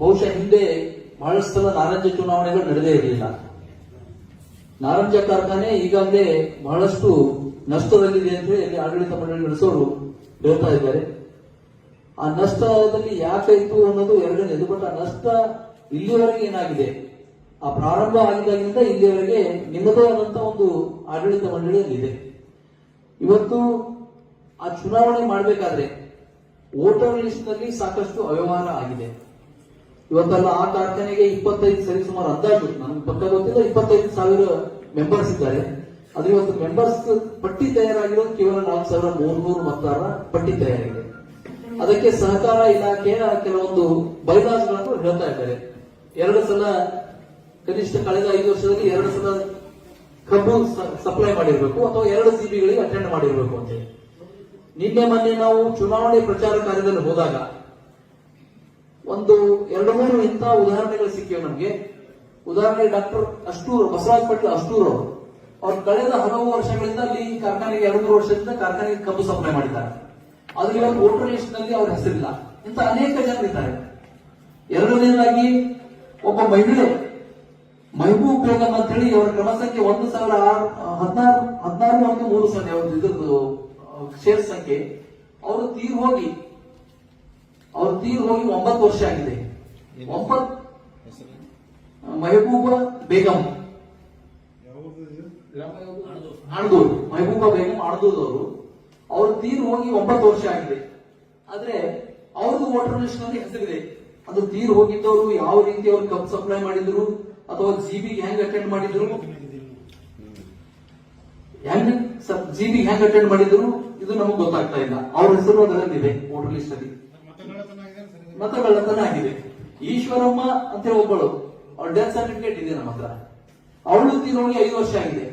ಬಹುಶಃ ಹಿಂದೆ ಬಹಳಷ್ಟು ಸಲ ನಾರಂಜ ಚುನಾವಣೆಗಳು ನಡೆದೇ ಇರಲಿಲ್ಲ. ನಾರಂಜ ಕಾರ್ಖಾನೆ ಈಗಾಗಲೇ ಬಹಳಷ್ಟು ನಷ್ಟದಲ್ಲಿದೆ ಅಂತ ಹೇಳಿ ಆಡಳಿತ ಮಂಡಳಿ ನಡೆಸೋರು ಹೇಳ್ತಾ ಇದ್ದಾರೆ. ಆ ನಷ್ಟದಲ್ಲಿ ಇತ್ತು ಅನ್ನೋದು ಎರಡನೇದು. ಬಟ್ ಆ ನಷ್ಟ ಇಲ್ಲಿವರೆಗೆ ಏನಾಗಿದೆ? ಆ ಪ್ರಾರಂಭ ಆಗಿದ್ದಾಗಿಂದ ಇಲ್ಲಿವರೆಗೆ ನಿಮ್ಮದೇ ಆದಂತ ಒಂದು ಆಡಳಿತ ಮಂಡಳಿಯಲ್ಲಿದೆ. ಇವತ್ತು ಆ ಚುನಾವಣೆ ಮಾಡಬೇಕಾದ್ರೆ ವೋಟರ್ ಲಿಸ್ಟ್ನಲ್ಲಿ ಸಾಕಷ್ಟು ಅವ್ಯವಹಾರ ಆಗಿದೆ. ಇವತ್ತೆಲ್ಲ ಆ ಕಾರ್ಖಾನೆಗೆ ಇಪ್ಪತ್ತೈದು ಸರಿ ಸುಮಾರು ಅಂದಾಜು ನನಗೆ ಪಕ್ಕ ಗೊತ್ತಿಲ್ಲ, ಇಪ್ಪತ್ತೈದು ಸಾವಿರ ಮೆಂಬರ್ಸ್ ಇದ್ದಾರೆ. ಆದ್ರೆ ಇವತ್ತು ಮೆಂಬರ್ಸ್ ಪಟ್ಟಿ ತಯಾರಾಗಿರೋದು ಕೇವಲ ನಾಲ್ಕು ಸಾವಿರ ಮೂರ್ನೂರು ಮತದಾರರ ಪಟ್ಟಿ ತಯಾರಾಗಿದೆ ಅದಕ್ಕೆ ಸಹಕಾರ ಇಲಾಖೆಯ ಕೆಲವೊಂದು ಬೈಲಾಸ್ಗಳನ್ನು ಹೇಳ್ತಾ ಇದ್ದಾರೆ. ಎರಡು ಸಲ ಕನಿಷ್ಠ ಕಳೆದ ಐದು ವರ್ಷದಲ್ಲಿ ಎರಡು ಸಲ ಕಬ್ಬು ಸಪ್ಲೈ ಮಾಡಿರಬೇಕು ಅಥವಾ ಎರಡು ಸಿಬಿಗಳಿಗೆ ಅಟೆಂಡ್ ಮಾಡಿರಬೇಕು ಅಂತ ನಿನ್ನೆ ಮೊನ್ನೆ ನಾವು ಚುನಾವಣೆ ಪ್ರಚಾರ ಕಾರ್ಯದಲ್ಲಿ ಹೋದಾಗ ಒಂದು ಎರಡು ಮೂರು ಇಂತಹ ಉದಾಹರಣೆಗಳು ಸಿಕ್ಕಿವೆ ನಮಗೆ. ಉದಾಹರಣೆ ಡಾಕ್ಟರ್ ಅಷ್ಟೂರು ಬಸವರಾಜ ಪಾಟೀಲ್ ಅಷ್ಟೂರು ಅವರು. ಅವ್ರು ಕಳೆದ ಹಲವು ವರ್ಷಗಳಿಂದ ಅಲ್ಲಿ ಕಾರ್ಖಾನೆಗೆ, ಎರಡು ಮೂರು ವರ್ಷದಿಂದ ಕಾರ್ಖಾನೆಗೆ ಕಬ್ಬು ಸಪ್ಲೈ ಮಾಡಿದ್ದಾರೆ. ಆದ್ರೆ ಇವತ್ತು ವೋಟರ್ ಲಿಸ್ಟ್ನಲ್ಲಿ ಅವ್ರ ಹೆಸರಿಲ್ಲ. ಇಂಥ ಅನೇಕ ಜನರಿದ್ದಾರೆ ಎರಡನೇದಾಗಿ ಒಬ್ಬ ಮಹಿಳೆ ಮಹಬೂಬ್ ಬೇಗಂ ಅಂತ ಹೇಳಿ ಅವರ ಕ್ರಮ ಸಂಖ್ಯೆ ಒಂದು ಸಾವಿರ ಹದಿನಾರು ಹದಿನಾರು ಒಂದು ಮೂರು ಸೊನ್ನೆ ಇದ್ರದ್ದು ಶೇರ್ ಸಂಖ್ಯೆ. ಅವರು ತೀರ್ ಹೋಗಿ ಅವ್ರು ತೀರ್ ಹೋಗಿ ಒಂಬತ್ತು ವರ್ಷ ಆಗಿದೆ. ಒಂಬತ್ತು ಮೆಹಬೂಬ ಬೇಗಂ. ಅಣದೂರು ಮೆಹಬೂಬ ಬೇಗಂ ಅವರು. ಅವ್ರು ತೀರ್ ಹೋಗಿ ಒಂಬತ್ತು ವರ್ಷ ಆಗಿದೆ. ಆದ್ರೆ ಅವ್ರದ್ದು ವೋಟರ್ ಲಿಸ್ಟ್ನಲ್ಲಿ ಹೆಸರಿದೆ. ಅದು ತೀರ್ ಹೋಗಿದ್ದವರು ಯಾವ ರೀತಿ ಅವ್ರು ಕಪ್ ಸಪ್ಲೈ ಮಾಡಿದ್ರು ಅಥವಾ ಜಿಬಿಗೆ ಹ್ಯಾಂಗ್ ಅಟೆಂಡ್ ಮಾಡಿದ್ರು? ಹೆಂಗ್ ಜಿಬಿಗೆ ಹ್ಯಾಂಗ್ ಅಟೆಂಡ್ ಮಾಡಿದ್ರು? ಇದು ನಮಗೆ ಗೊತ್ತಾಗ್ತಾ ಇಲ್ಲ. ಅವ್ರ ಹೆಸರು ಅದರಲ್ಲಿದೆ ವೋಟರ್ ಲಿಸ್ಟ್ ಅಲ್ಲಿ. ಮತಗಳ್ಳತನ ಆಗಿದೆ ಈಶ್ವರಮ್ಮ ಅಂತ ಹೇಳಿ ಒಬ್ಬಳು. ಅವಳ ಡೆತ್ ಸರ್ಟಿಫಿಕೇಟ್ ಇದೆ ನಮ್ಮ ಹತ್ರ. ಅವಳು ತೀರೋಗಿ ಐದು ವರ್ಷ ಆಗಿದೆ.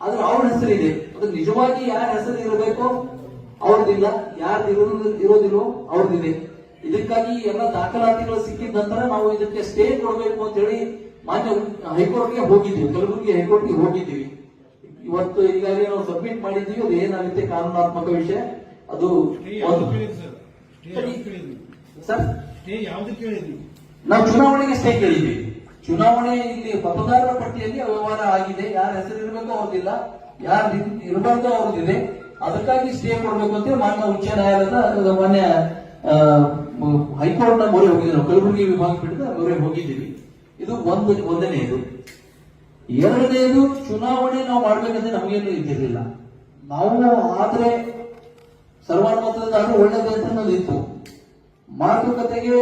ಆದ್ರೆ ಅವಳ ಹೆಸರಿದೆ. ಅದು ನಿಜವಾಗಿ ಯಾರ ಹೆಸರು ಇರಬೇಕೋ? ಅವ್ರದ್ದಿಲ್ಲ ಯಾರ್ದು ಇರೋದು ಇರೋದಿಲ್ಲೋ ಅವ್ರದಿದೆ. ಇದಕ್ಕಾಗಿ ಎಲ್ಲ ದಾಖಲಾತಿಗಳು ಸಿಕ್ಕಿದ ನಂತರ ನಾವು ಇದಕ್ಕೆ ಸ್ಟೇ ಕೊಡಬೇಕು ಅಂತ ಹೇಳಿ ಮಾನ್ಯ ಹೈಕೋರ್ಟ್ಗೆ ಹೋಗಿದ್ದೀವಿ. ಕಲಬುರಗಿ ಹೈಕೋರ್ಟ್ಗೆ ಹೋಗಿದ್ದೀವಿ. ಇವತ್ತು ಈಗಾಗಲೇ ನಾವು ಸಬ್ಮಿಟ್ ಮಾಡಿದ್ದೀವಿ. ಅದು ಏನಾಗುತ್ತೆ? ಕಾನೂನಾತ್ಮಕ ವಿಷಯ. ಅದು ಸರ್? ಕೇಳಿದ್ರಿ? ನಾವು ಚುನಾವಣೆಗೆ ಸ್ಟೇ ಕೇಳಿದ್ವಿ. ಚುನಾವಣೆ ಇಲ್ಲಿ ಮತದಾರರ ಪಟ್ಟಿಯಲ್ಲಿ ಅವ್ಯವಹಾರ ಆಗಿದೆ. ಯಾರ ಹೆಸರು ಇರಬೇಕು ಅವ್ರದಿಲ್ಲ ಯಾರು ಇರಬಾರ್ದು ಅವ್ರದ್ದಿದೆ. ಅದಕ್ಕಾಗಿ ಸ್ಟೇ ಕೊಡ್ಬೇಕು ಅಂತ ಮಾನ್ಯ ಉಚ್ಚ ನ್ಯಾಯಾಲಯದ ಮಾನ್ಯ ಹೈಕೋರ್ಟ್ನ ಮೊರೆ ಹೋಗಿದ್ದೀವಿ ನಾವು ಕಲಬುರಗಿ ವಿಭಾಗ ಪೀಠದ ಮೊರೆ ಹೋಗಿದ್ದೀವಿ. ಇದು ಒಂದು ಒಂದನೆಯದು. ಎರಡನೇದು ಚುನಾವಣೆ ನಾವು ಮಾಡ್ಬೇಕಂದ್ರೆ ನಮಗೇನು ಇದ್ದಿರಲಿಲ್ಲ ನಾವು ಆದ್ರೆ ಸರ್ವಾನುಮತದಿಂದ ಆದ್ರೆ ಒಳ್ಳೇದೇ ಅಂತ ಅನ್ನೋದು ಇತ್ತು ಮಾತುಕತೆಗೆ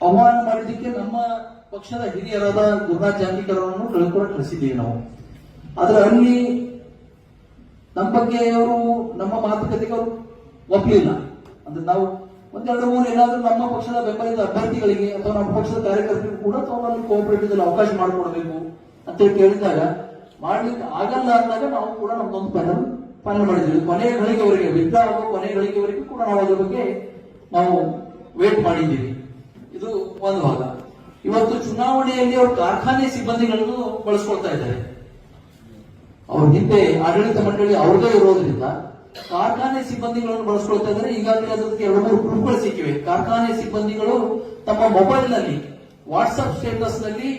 ಆಹ್ವಾನ ಮಾಡಲಿಕ್ಕೆ ನಮ್ಮ ಪಕ್ಷದ ಹಿರಿಯರಾದ ಗುರುನಾಥ್ ಜಾಂಗಿಕರ್ ಅವರನ್ನು ಕಳ್ಕೊಂಡು ಕಳಿಸಿದ್ದೀವಿ ನಾವು. ಆದ್ರೆ ಅಲ್ಲಿ ನಮ್ಮ ಬಗ್ಗೆ ಅವರು ನಮ್ಮ ಮಾತುಕತೆಗೆ ಅವರು ಒಪ್ಪಲಿಲ್ಲ. ಅಂದ್ರೆ ನಾವು ಒಂದೆರಡು ಮೂರು ಏನಾದರೂ ನಮ್ಮ ಪಕ್ಷದ ಬೆಂಬಲಿತ ಅಭ್ಯರ್ಥಿಗಳಿಗೆ ಅಥವಾ ನಮ್ಮ ಪಕ್ಷದ ಕಾರ್ಯಕರ್ತರಿಗೂ ಕೂಡ ತಾವು ಕೋಆಪರೇಟಿವ್ ಅವಕಾಶ ಮಾಡಿಕೊಡಬೇಕು ಅಂತ ಕೇಳಿದಾಗ ಮಾಡ್ಲಿಕ್ಕೆ ಆಗಲ್ಲ ಅಂದಾಗ ನಾವು ಕೂಡ ನಮ್ದೊಂದು ಪ್ಯಾನಲ್ ಪಾಲನೆ ಮಾಡಿದ್ವಿ. ಕೊನೆಯ ಗಳಿಗೆವರೆಗೆ ವಿದ್ಯಾ ಆಗೋ ಕೊನೆಯ ಗಳಿಗೆವರೆಗೂ ಕೂಡ ನಾವು ಅದರ ಬಗ್ಗೆ ನಾವು ವೇಟ್ ಮಾಡಿದ್ದೀವಿ. ಇದು ಒಂದು ಭಾಗ. ಇವತ್ತು ಚುನಾವಣೆಯಲ್ಲಿ ಅವರು ಕಾರ್ಖಾನೆ ಸಿಬ್ಬಂದಿಗಳನ್ನು ಬಳಸ್ಕೊಳ್ತಾ ಇದ್ದಾರೆ. ಅವ್ರ ಹಿಂದೆ ಆಡಳಿತ ಮಂಡಳಿ ಅವ್ರದೇ ಇರೋದ್ರಿಂದ ಕಾರ್ಖಾನೆ ಸಿಬ್ಬಂದಿಗಳನ್ನು ಬಳಸ್ಕೊಳ್ತಾ ಇದ್ದಾರೆ. ಈಗಾಗಲೇ ಅದಕ್ಕೆ ಎರಡು ಮೂರು ಪ್ರೂಫ್ಗಳು ಸಿಕ್ಕಿವೆ. ಕಾರ್ಖಾನೆ ಸಿಬ್ಬಂದಿಗಳು ತಮ್ಮ ಮೊಬೈಲ್ನಲ್ಲಿ ವಾಟ್ಸ್ಆಪ್ ಸ್ಟೇಟಸ್ನಲ್ಲಿ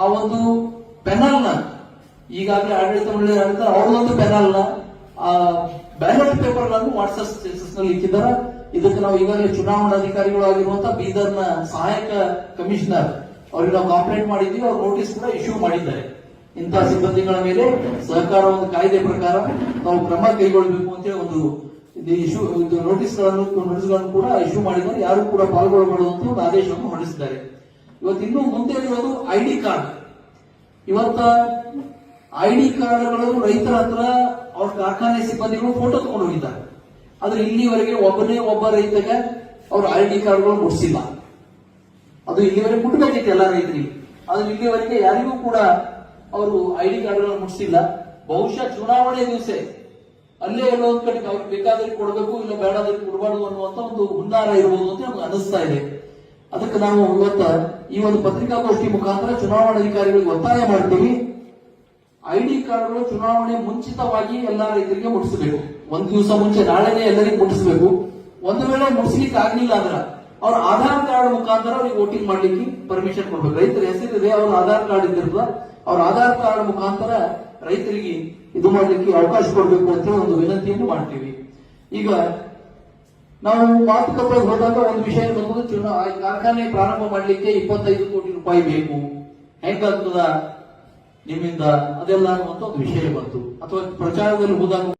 ಆ ಒಂದು ಪೆನಲ್ನ, ಈಗಾಗಲೇ ಆಡಳಿತ ಮಂಡಳಿ ಅವರೊಂದು ಪೆನಲ್ ಆ ಬ್ಯಾಲೆಟ್ ಪೇಪರ್ಗಳನ್ನು ವಾಟ್ಸ್ಆಪ್ ಸ್ಟೇಟಸ್ನಲ್ಲಿ ಇಕ್ಕಿದ್ದಾರೆ ಇದಕ್ಕೆ ನಾವು ಈಗಾಗಲೇ ಚುನಾವಣಾಧಿಕಾರಿಗಳು ಆಗಿರುವಂತಹ ಬೀದರ್ನ ಸಹಾಯಕ ಕಮಿಷನರ್, ಅವರಿಗೆ ನಾವು ಕಂಪ್ಲೇಂಟ್ ಮಾಡಿದ್ವಿ ಅವ್ರು ನೋಟಿಸ್ ಕೂಡ ಇಶ್ಯೂ ಮಾಡಿದ್ದಾರೆ. ಇಂತಹ ಸಿಬ್ಬಂದಿಗಳ ಮೇಲೆ ಸಹಕಾರ ಒಂದು ಕಾಯ್ದೆ ಪ್ರಕಾರ ನಾವು ಕ್ರಮ ಕೈಗೊಳ್ಳಬೇಕು ಅಂತೇಳಿ ಒಂದು ಇಶ್ಯೂ ಇದು ನೋಟಿಸ್ಗಳನ್ನು ನೋಟಿಸ್ಗಳನ್ನು ಕೂಡ ಇಶ್ಯೂ ಮಾಡಿದ್ದಾರೆ. ಯಾರು ಕೂಡ ಪಾಲ್ಗೊಳ್ಳಬಾರದು ಅಂತ ಒಂದು ಆದೇಶವನ್ನು ಹೊರಡಿಸಿದ್ದಾರೆ. ಇವತ್ತು ಇನ್ನು ಮುಂದೆ ಇರೋದು ಐಡಿ ಕಾರ್ಡ್ ಇವತ್ತ ಐಡಿ ಕಾರ್ಡ್ಗಳು ರೈತರ ಹತ್ರ ಅವ್ರ ಕಾರ್ಖಾನೆ ಸಿಬ್ಬಂದಿಗಳು ಫೋಟೋ ತಗೊಂಡು ಹೋಗಿದ್ದಾರೆ. ಆದ್ರೆ ಇಲ್ಲಿವರೆಗೆ ಒಬ್ಬನೇ ಒಬ್ಬ ರೈತಗೆ ಅವ್ರ ಡಿ ಕಾರ್ಡ್ಗಳು ಮುಟ್ಸಿಲ್ಲ ಅದು ಇಲ್ಲಿವರೆಗೆ ಮುಟ್ಬೇಕಿತ್ತು ಎಲ್ಲ ರೈತರಿಗೆ. ಆದ್ರೆ ಇಲ್ಲಿವರೆಗೆ ಯಾರಿಗೂ ಕೂಡ ಅವರು ಐ ಡಿ ಕಾರ್ಡ್ಗಳನ್ನು ಮುಟ್ಸಿಲ್ಲ ಬಹುಶಃ ಚುನಾವಣೆ ದಿವಸ ಅಲ್ಲೇ ಎಲ್ಲೋ ಒಂದ್ ಕಡೆ ಅವ್ರಿಗೆ ಬೇಕಾದ್ರೆ ಕೊಡಬೇಕು, ಇಲ್ಲ ಬೇಡಾದ್ರೆ ಕೊಡಬಾರ್ದು ಅನ್ನುವಂತ ಒಂದು ಹುನ್ನಾರ ಇರಬಹುದು ಅಂತ ನಮ್ಗೆ ಅನಿಸ್ತಾ ಇದೆ. ಅದಕ್ಕೆ ನಾವು ಇವತ್ತ ಈ ಒಂದು ಪತ್ರಿಕಾಗೋಷ್ಠಿ ಮುಖಾಂತರ ಚುನಾವಣಾಧಿಕಾರಿಗಳಿಗೆ ಒತ್ತಾಯ ಮಾಡ್ತೀವಿ. ಐಡಿ ಕಾರ್ಡ್ಗಳು ಚುನಾವಣೆ ಮುಂಚಿತವಾಗಿ ಎಲ್ಲಾ ರೈತರಿಗೆ ಮುಟ್ಟಿಸಬೇಕು. ಒಂದ್ ದಿವಸ ಮುಂಚೆ ನಾಳೆನೆ ಎಲ್ಲರಿಗೂ ಮುಟ್ಟಿಸಬೇಕು. ಒಂದು ವೇಳೆ ಮುಟ್ಟಿಸ್ಲಿಕ್ಕೆ ಆಗ್ಲಿಲ್ಲ ಅಂದ್ರ ಅವ್ರ ಆಧಾರ್ ಕಾರ್ಡ್ ಮುಖಾಂತರ ಅವ್ರಿಗೆ ವೋಟಿಂಗ್ ಮಾಡ್ಲಿಕ್ಕೆ ಪರ್ಮಿಷನ್ ಕೊಡ್ಬೇಕು. ರೈತರ ಹೆಸರಿದೆ, ಅವ್ರ ಆಧಾರ್ ಕಾರ್ಡ್ ಇದ್ದಿರ್ತದ. ಅವ್ರ ಆಧಾರ್ ಕಾರ್ಡ್ ಮುಖಾಂತರ ರೈತರಿಗೆ ಇದು ಮಾಡ್ಲಿಕ್ಕೆ ಅವಕಾಶ ಕೊಡ್ಬೇಕು ಅಂತ ಒಂದು ವಿನಂತಿಯನ್ನು ಮಾಡ್ತೀವಿ. ಈಗ ನಾವು ಮಾತುಕತೆ ಹೋದಾಗ ಒಂದು ವಿಷಯ ಬಂದು ಕಾರ್ಖಾನೆ ಪ್ರಾರಂಭ ಮಾಡ್ಲಿಕ್ಕೆ ಇಪ್ಪತ್ತೈದು ಕೋಟಿ ರೂಪಾಯಿ ಬೇಕು. ಹೆಂಗಾಗ್ತದ? ನಿಮ್ಮಿಂದ ಅದೆಲ್ಲ ಒಂದು ವಿಷಯ ಬಂತು. ಅಥವಾ ಪ್ರಚಾರದಲ್ಲಿ ಹೋದಾಗ